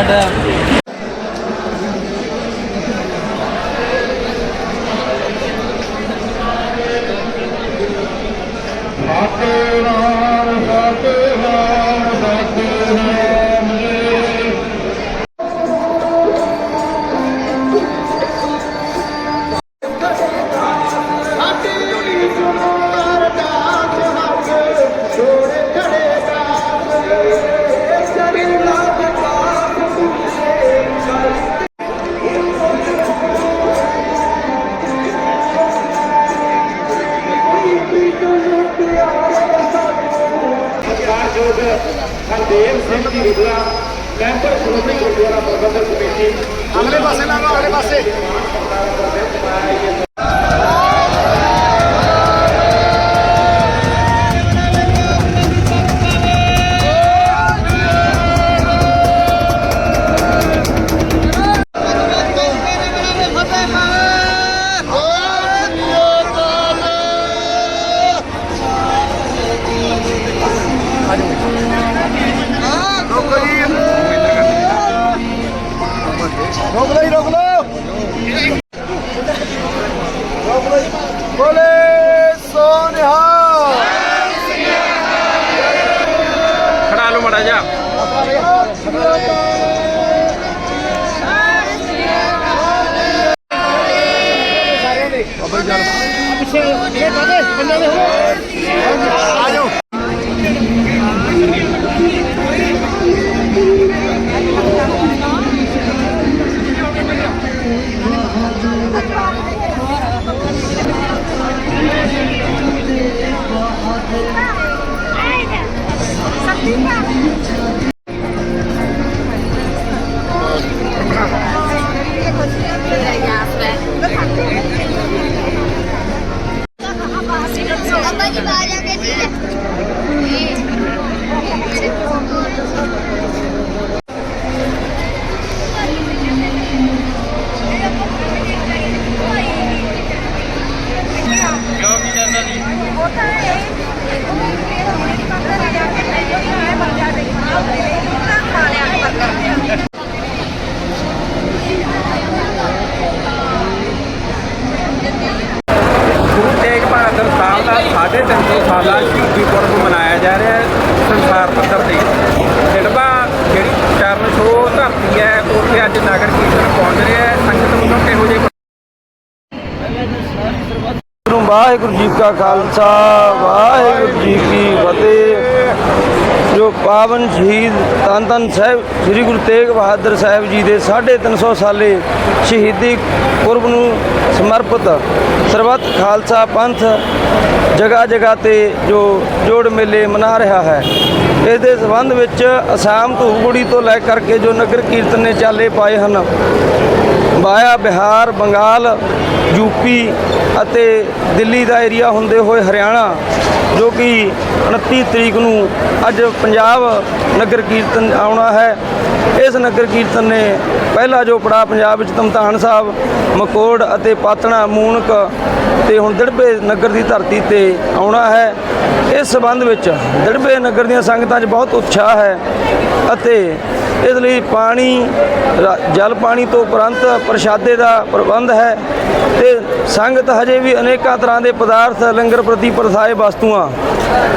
Adam. Hardev Singh ਦੀ ਵਿਦਿਆ member Shiromani Gurdwara ਪ੍ਰਬੰਧਕ committee. ਅਗਲੇ ਪਾਸੇ ਲਾ ਲਓ ਅਗਲੇ ਪਾਸੇ। ਅੱਬਾ 350 ਸ਼ਹੀਦੀ ਪੁਰਬ ਮਨਾਇਆ ਜਾ ਰਿਹਾ ਹੈ, ਸੰਸਾਰ ਪੱਧਰ ਤੇ। ਡਿੜਬਾ ਜਿਹੜੀ ਚਰਨ ਛੋਹ ਧਰਤੀ ਹੈ, ਉੱਥੇ ਅੱਜ ਨਗਰ ਕੀਰਤਨ ਪਹੁੰਚ ਰਿਹਾ ਹੈ। ਸੰਗਤ ਵੱਲੋਂ ਕਿਹੋ ਜਿਹੇ ਗੁਰੂ ਵਾਹਿਗੁਰੂ ਜੀ ਕਾ ਖਾਲਸਾ, ਵਾਹਿਗੁਰੂ ਜੀ ਕੀ ਫਤਿਹ। ਜੋ ਪਾਵਨ ਸ਼ਹੀਦ ਧੰਨ ਧੰਨ ਸਾਹਿਬ, ਸ੍ਰੀ ਗੁਰੂ ਤੇਗ ਬਹਾਦਰ ਸਾਹਿਬ ਜੀ ਦੇ 350 ਸਾਲੇ ਸ਼ਹੀਦੀ ਪੁਰਬ ਨੂੰ ਸਮਰਪਿਤ ਸਰਬੱਤ ਖਾਲਸਾ ਪੰਥ ਜਗ੍ਹਾ ਜਗ੍ਹਾ ਤੇ ਜੋ ਜੋੜ ਮੇਲੇ ਮਨਾ ਰਿਹਾ ਹੈ। ਇਸ ਦੇ ਸੰਬੰਧ ਵਿੱਚ ਅਸਾਮ ਧੂਪਗੁੜੀ ਤੋਂ ਲੈ ਕਰਕੇ ਜੋ ਨਗਰ ਕੀਰਤਨ ਨੇ ਚਾਲੇ ਪਾਏ ਹਨ ਵਾਇਆ ਬਿਹਾਰ, ਬੰਗਾਲ ਯੂਪੀ ਅਤੇ ਦਿੱਲੀ ਦਾ ਏਰੀਆ ਹੁੰਦੇ ਹੋਏ ਹਰਿਆਣਾ, ਜੋ ਕਿ 29 ਤਰੀਕ ਨੂੰ ਅੱਜ ਪੰਜਾਬ ਨਗਰ ਕੀਰਤਨ ਆਉਣਾ ਹੈ। ਇਸ ਨਗਰ ਕੀਰਤਨ ਨੇ ਪਹਿਲਾ ਜੋ ਪੜਾ ਪੰਜਾਬ ਵਿੱਚ ਤਮਤਾਨ ਸਾਹਿਬ, ਮਕੋੜ ਅਤੇ ਪਾਤਣਾ, ਮੂਨਕ ਤੇ ਹੁਣ ਦਿੜਬੇ ਨਗਰ ਦੀ ਧਰਤੀ ਤੇ ਆਉਣਾ ਹੈ। ਇਸ ਸਬੰਧ ਵਿੱਚ ਦਿੜਬੇ ਨਗਰ ਦੀਆਂ ਸੰਗਤਾਂ 'ਚ ਬਹੁਤ ਉਤਸ਼ਾਹ ਹੈ ਅਤੇ ਇਸ ਲਈ ਪਾਣੀ, ਰਾ- ਜਲ ਪਾਣੀ ਤੋਂ ਉਪਰੰਤ ਪ੍ਰਸ਼ਾਦੇ ਦਾ ਪ੍ਰਬੰਧ ਹੈ ਤੇ ਸੰਗਤ ਹਜੇ ਵੀ ਅਨੇਕਾਂ ਤਰ੍ਹਾਂ ਦੇ ਪਦਾਰਥ ਲੰਗਰ ਪ੍ਰਤੀ ਪ੍ਰਸਾਏ ਵਸਤੂਆਂ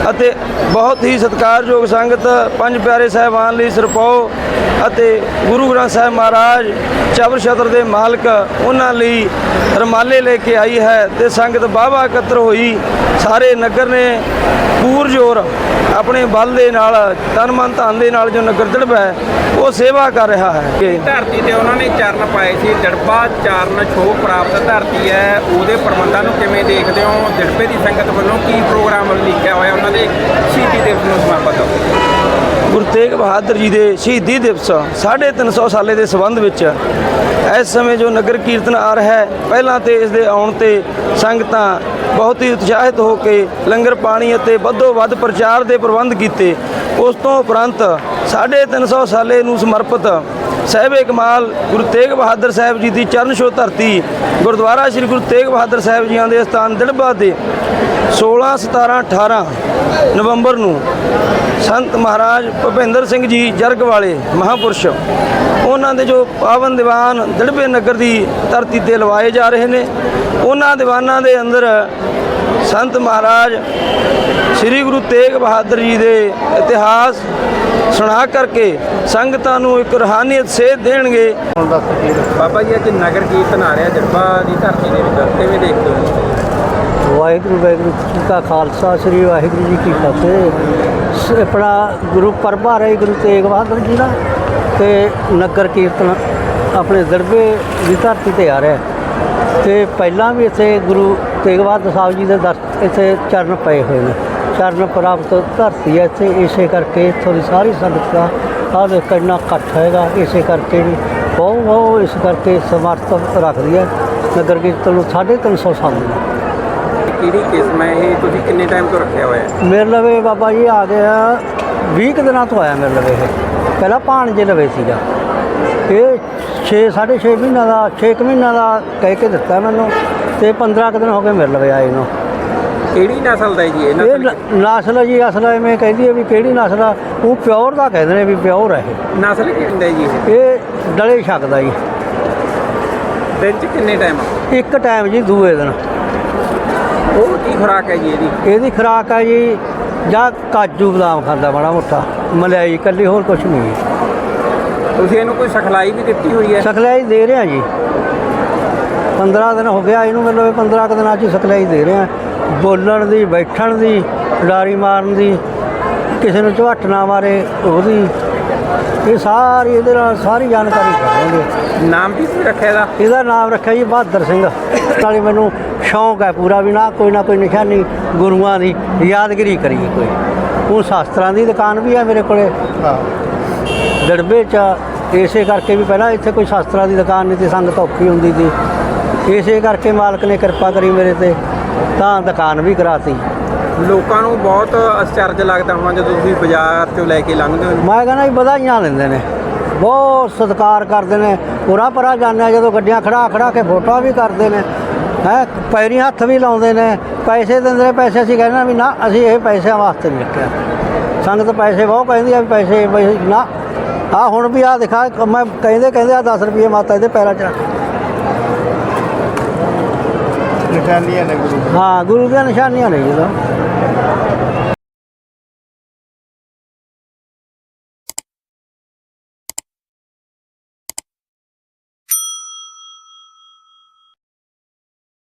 ਅਤੇ ਬਹੁਤ ਹੀ ਸਤਿਕਾਰਯੋਗ ਸੰਗਤ ਪੰਜ ਪਿਆਰੇ ਸਾਹਿਬਾਨ ਲਈ ਸਰਪਾਉ ਅਤੇ ਗੁਰੂ ਗ੍ਰੰਥ ਸਾਹਿਬ ਮਹਾਰਾਜ ਚਬਰ ਛਤਰ ਦੇ ਮਾਲਕ ਉਹਨਾਂ ਲਈ ਰਮਾਲੇ ਲੈ ਕੇ ਆਈ ਹੈ ਤੇ ਸੰਗਤ ਬਾਵਾ ਇਕੱਤਰ ਹੋਈ। ਸਾਰੇ ਨਗਰ ਨੇ ਪੂਰ ਜੋਰ ਆਪਣੇ ਬਲ ਦੇ ਨਾਲ, ਤਨ ਮਨ ਧਨ ਦੇ ਨਾਲ ਜੋ ਨਗਰ ਦੜਬਾ ਹੈ, ਉਹ ਸੇਵਾ ਕਰ ਰਿਹਾ ਹੈ। ਕਿ ਧਰਤੀ ਤੇ ਉਹਨਾਂ ਨੇ ਚਰਨ ਪਾਏ ਸੀ। ਡੜਬਾ ਚਰਨ ਛੋ ਪ੍ਰਾਪਤ ਧਰਤੀ ਹੈ। ਉਹਦੇ ਪ੍ਰਬੰਧਾਂ ਨੂੰ ਕਿਵੇਂ ਦੇਖਦੇ ਹੋ? ਡੜਬੇ ਦੀ ਸੰਗਤ ਵੱਲੋਂ ਕੀ ਪ੍ਰੋਗਰਾਮ ਲਿਖਿਆ ਹੋਇਆ ਉਹਨਾਂ ਦੇ ਸ਼ਹੀਦੀ ਦਿਵਸ ਨੂੰ ਸਮਰਪਿਤ ਗੁਰੂ ਤੇਗ ਬਹਾਦਰ ਜੀ ਦੇ ਸ਼ਹੀਦੀ ਦਿਵਸ 350 ਸਾਲੇ ਦੇ ਸੰਬੰਧ ਵਿੱਚ ਇਸ ਸਮੇਂ ਜੋ ਨਗਰ ਕੀਰਤਨ ਆ ਰਿਹਾ ਹੈ, ਪਹਿਲਾਂ ਤੇ ਇਸ ਦੇ ਆਉਣ ਤੇ ਸੰਗਤਾਂ ਬਹੁਤ ਹੀ ਉਤਸ਼ਾਹਿਤ ਹੋ ਕੇ ਲੰਗਰ ਪਾਣੀ ਅਤੇ ਵੱਧੋ ਵੱਧ ਪ੍ਰਚਾਰ ਦੇ ਪ੍ਰਬੰਧ ਕੀਤੇ। ਉਸ ਤੋਂ ਉਪਰੰਤ 350 ਸਾਲੇ ਨੂੰ ਸਮਰਪਿਤ ਸਾਹਿਬੇ ਕਮਾਲ, ਗੁਰੂ ਤੇਗ ਬਹਾਦਰ ਸਾਹਿਬ ਜੀ ਦੀ ਚਰਨ ਛੋਹ ਧਰਤੀ, ਗੁਰਦੁਆਰਾ ਸ੍ਰੀ ਗੁਰੂ ਤੇਗ ਬਹਾਦਰ ਸਾਹਿਬ ਜੀਆਂ ਦੇ ਸਥਾਨ ਦਿੜਬਾ ਦੇ 16 17 18 ਨਵੰਬਰ ਨੂੰ ਸੰਤ ਮਹਾਰਾਜ ਭੁਪਿੰਦਰ ਸਿੰਘ ਜੀ ਜਰਗ ਵਾਲੇ ਮਹਾਪੁਰਸ਼, ਉਹਨਾਂ ਦੇ ਜੋ ਪਾਵਨ ਦੀਵਾਨ ਦੜਬੇ ਨਗਰ ਦੀ ਧਰਤੀ ਤੇ ਲਵਾਏ ਜਾ ਰਹੇ ਨੇ, ਉਹਨਾਂ ਦੀਵਾਨਾਂ ਦੇ ਅੰਦਰ ਸੰਤ ਮਹਾਰਾਜ ਸ੍ਰੀ ਗੁਰੂ ਤੇਗ ਬਹਾਦਰ ਜੀ ਦੇ ਇਤਿਹਾਸ ਸੁਣਾ ਕਰਕੇ ਸੰਗਤਾਂ ਨੂੰ ਇੱਕ ਰੂਹਾਨੀਅਤ ਸੇਧ ਦੇਣਗੇ। ਬਾਬਾ ਜੀ ਅੱਜ ਨਗਰ ਕੀਰਤਨ ਆ ਰਿਹਾ ਜੜਬਾ ਦੀ ਧਰਤੀ ਦੇ ਵਿੱਚ ਕਿਵੇਂ ਦੇਖਦੇ ਹੋ ਵਾਹਿਗੁਰੂ ਵਾਹਿਗੁਰੂ ਜੀ ਕਾ ਖਾਲਸਾ ਸ੍ਰੀ ਵਾਹਿਗੁਰੂ ਜੀ ਕੀ ਫਤਿਹ। ਆਪਣਾ ਗੁਰੂ ਪਰਬਾ ਰਹੀ ਗੁਰੂ ਤੇਗ ਬਹਾਦਰ ਜੀ ਦਾ ਤੇ ਨਗਰ ਕੀਰਤਨ ਆਪਣੇ ਦਰਬੇ ਦੀ ਧਰਤੀ ਤੇ ਆ ਰਿਹਾ। ਤੇ ਪਹਿਲਾਂ ਵੀ ਇੱਥੇ ਗੁਰੂ ਤੇਗ ਬਹਾਦਰ ਸਾਹਿਬ ਜੀ ਦੇ ਦਰ ਇੱਥੇ ਚਰਨ ਪਏ ਹੋਏ ਨੇ। ਚਰਨ ਪ੍ਰਾਪਤ ਧਰਤੀ ਹੈ ਇੱਥੇ ਇਸੇ ਕਰਕੇ ਇੱਥੋਂ ਦੀ ਸਾਰੀ ਸੰਗਤ ਦਾ ਆਹ ਦੇਖ ਕਿੰਨਾ ਇਕੱਠ ਹੈਗਾ ਇਸੇ ਕਰਕੇ ਵੀ ਬਹੁਤ ਬਹੁਤ ਇਸ ਕਰਕੇ ਸਮਰਥ ਰੱਖਦੀ ਹੈ। ਨਗਰ ਕੀਰਤਨ ਨੂੰ 350 ਸਾਲ ਦੀ ਕਿਹੜੀ ਕਿਸਮ ਹੈ ਇਹ? ਤੁਸੀਂ ਕਿੰਨੇ ਟਾਈਮ ਤੋਂ ਰੱਖਿਆ ਹੋਇਆ ਹੈ? ਮੇਰੇ ਲਵੇ ਬਾਬਾ ਜੀ ਆ ਗਿਆ 20 ਕੁ ਦਿਨਾਂ ਤੋਂ ਆਇਆ ਮੇਰੇ ਲਵੇ ਇਹ। ਪਹਿਲਾਂ ਭਾਣਜੇ ਲਵੇ ਸੀਗਾ। ਇਹ 6 6.5 ਮਹੀਨਾ ਦਾ 6 ਮਹੀਨਾ ਦਾ ਕਹਿ ਕੇ ਦਿੱਤਾ ਮੈਨੂੰ ਤੇ 15 ਕੁ ਦਿਨ ਹੋ ਗਏ ਮੇਰੇ ਲਵੇ ਆਏ ਨੂੰ। ਕਿਹੜੀ ਨਸਲ ਦਾ ਜੀ ਇਹ ਇਹ ਨਸਲ ਨ- ਨਸਲ ਜੀ ਅਸਲ ਐਵੇਂ ਕਹਿੰਦੀ ਹੈ ਵੀ ਕਿਹੜੀ ਨਸਲ ਆ? ਉਹ ਪਿਓਰ ਦਾ ਕਹਿੰਦੇ ਨੇ ਵੀ ਪਿਓਰ ਹੈ ਨਸਲ ਕੀ ਹੁੰਦਾ ਜੀ ਇਹ? ਇਹ ਇਹ ਡਲੇ ਛਕਦਾ ਜੀ। ਦਿਨ ਚ ਕਿੰਨੇ ਟਾਈਮ ਇੱਕ ਟਾਈਮ ਜੀ ਦੂਏ ਦਿਨ। ਉਹ ਕੀ ਖੁਰਾਕ ਹੈ ਜੀ ਇਹਦੀ? ਇਹਦੀ ਖੁਰਾਕ ਹੈ ਜੀ ਜਾਂ ਕਾਜੂ ਬਦਾਮ ਖਾਂਦਾ ਮਾੜਾ ਮੋਟਾ ਮਲਾਈ ਇਕੱਲੀ ਹੋਰ ਕੁਝ ਨਹੀਂ। ਜੀ ਤੁਸੀਂ ਇਹਨੂੰ ਕੋਈ ਸਿਖਲਾਈ ਵੀ ਦਿੱਤੀ ਹੋਈ ਹੈ? ਸਿਖਲਾਈ ਦੇ ਰਹੇ ਜੀ। 15 ਦਿਨ ਹੋ ਗਿਆ ਇਹਨੂੰ ਮਤਲਬ 15 ਕੁ ਦਿਨਾਂ 'ਚ ਸਿਖਲਾਈ ਦੇ ਰਹੇ। ਬੋਲਣ ਦੀ ਬੈਠਣ ਦੀ ਡਾਰੀ ਮਾਰਨ ਦੀ ਕਿਸੇ ਨੂੰ ਝਵੱਟ ਨਾ ਮਾਰੇ ਉਹਦੀ। ਇਹ ਸਾਰੀ ਇਹਦੇ ਨਾਲ ਸਾਰੀ ਜਾਣਕਾਰੀ ਕਰਾਂਗੇ। ਨਾਮ ਵੀ ਕੀ ਰੱਖਿਆ ਇਹਦਾ? ਇਹਦਾ ਨਾਮ ਰੱਖਿਆ ਜੀ ਬਹਾਦਰ ਸਿੰਘ। ਨਾਲੇ ਮੈਨੂੰ ਸ਼ੌਂਕ ਹੈ ਪੂਰਾ ਵੀ ਨਾ ਕੋਈ ਨਾ ਕੋਈ ਨਿਸ਼ਾਨੀ ਗੁਰੂਆਂ ਦੀ ਯਾਦਗਿਰੀ ਕਰੀਏ ਕੋਈ। ਉਹ ਸ਼ਾਸਤਰਾਂ ਦੀ ਦੁਕਾਨ ਵੀ ਹੈ ਮੇਰੇ ਕੋਲੇ। ਦੜਬੇ ਚ ਇਸੇ ਕਰਕੇ ਵੀ ਪਹਿਲਾਂ ਇੱਥੇ ਕੋਈ ਸ਼ਾਸਤਰਾਂ ਦੀ ਦੁਕਾਨ ਨਹੀਂ ਸੀ ਸੰਗਤ ਔਖੀ ਹੁੰਦੀ ਸੀ। ਇਸੇ ਕਰਕੇ ਮਾਲਕ ਨੇ ਕਿਰਪਾ ਕਰੀ ਮੇਰੇ ਤੇ। ਤਾਂ ਦੁਕਾਨ ਵੀ ਕਰਾਤੀ। ਲੋਕਾਂ ਨੂੰ ਬਹੁਤ ਅਚਰਜ ਲੱਗਦਾ ਹੋਣਾ ਜਦੋਂ ਤੁਸੀਂ ਬਾਜ਼ਾਰ ਚੋਂ ਲੈ ਕੇ ਲੰਘਦੇ ਹੋ। ਮੈਂ ਕਹਿੰਦਾ ਜੀ ਵਧਾਈਆਂ ਦਿੰਦੇ ਨੇ। ਬਹੁਤ ਸਤਿਕਾਰ ਕਰਦੇ ਨੇ। ਪੂਰਾ ਪਰਾ ਜਾਂਦੇ ਜਦੋਂ ਗੱਡੀਆਂ ਖੜਾ ਖੜਾ ਕੇ ਫੋਟੋਆਂ ਵੀ ਕਰਦੇ ਨੇ। ਹੈ ਪੈਰੀ ਹੱਥ ਵੀ ਲਾਉਂਦੇ ਨੇ। ਪੈਸੇ ਦਿੰਦੇ ਨੇ ਪੈਸੇ ਅਸੀਂ ਕਹਿੰਦੇ ਵੀ ਨਾ ਅਸੀਂ ਇਹ ਪੈਸਿਆਂ ਵਾਸਤੇ ਨਹੀਂ ਰੱਖਿਆ। ਸੰਗਤ ਪੈਸੇ ਬਹੁਤ ਕਹਿੰਦੀ ਆ ਵੀ ਪੈਸੇ ਨਾ। ਆ ਹੁਣ ਵੀ ਆ ਦਿਖਾ ਮੈਂ ਕਹਿੰਦੇ ਕਹਿੰਦੇ ਆ 10 ਰੁਪਏ ਮਾਤਾ ਇਹਦੇ ਪੈਰਾਂ 'ਚ ਰੱਖ। ਨਿਸ਼ਾਨੀਆਂ ਨੇ ਗੁਰੂ ਹਾਂ ਗੁਰੂ ਦੀਆਂ ਨਿਸ਼ਾਨੀਆਂ ਨੇ ਜੀ ਇਹਦਾ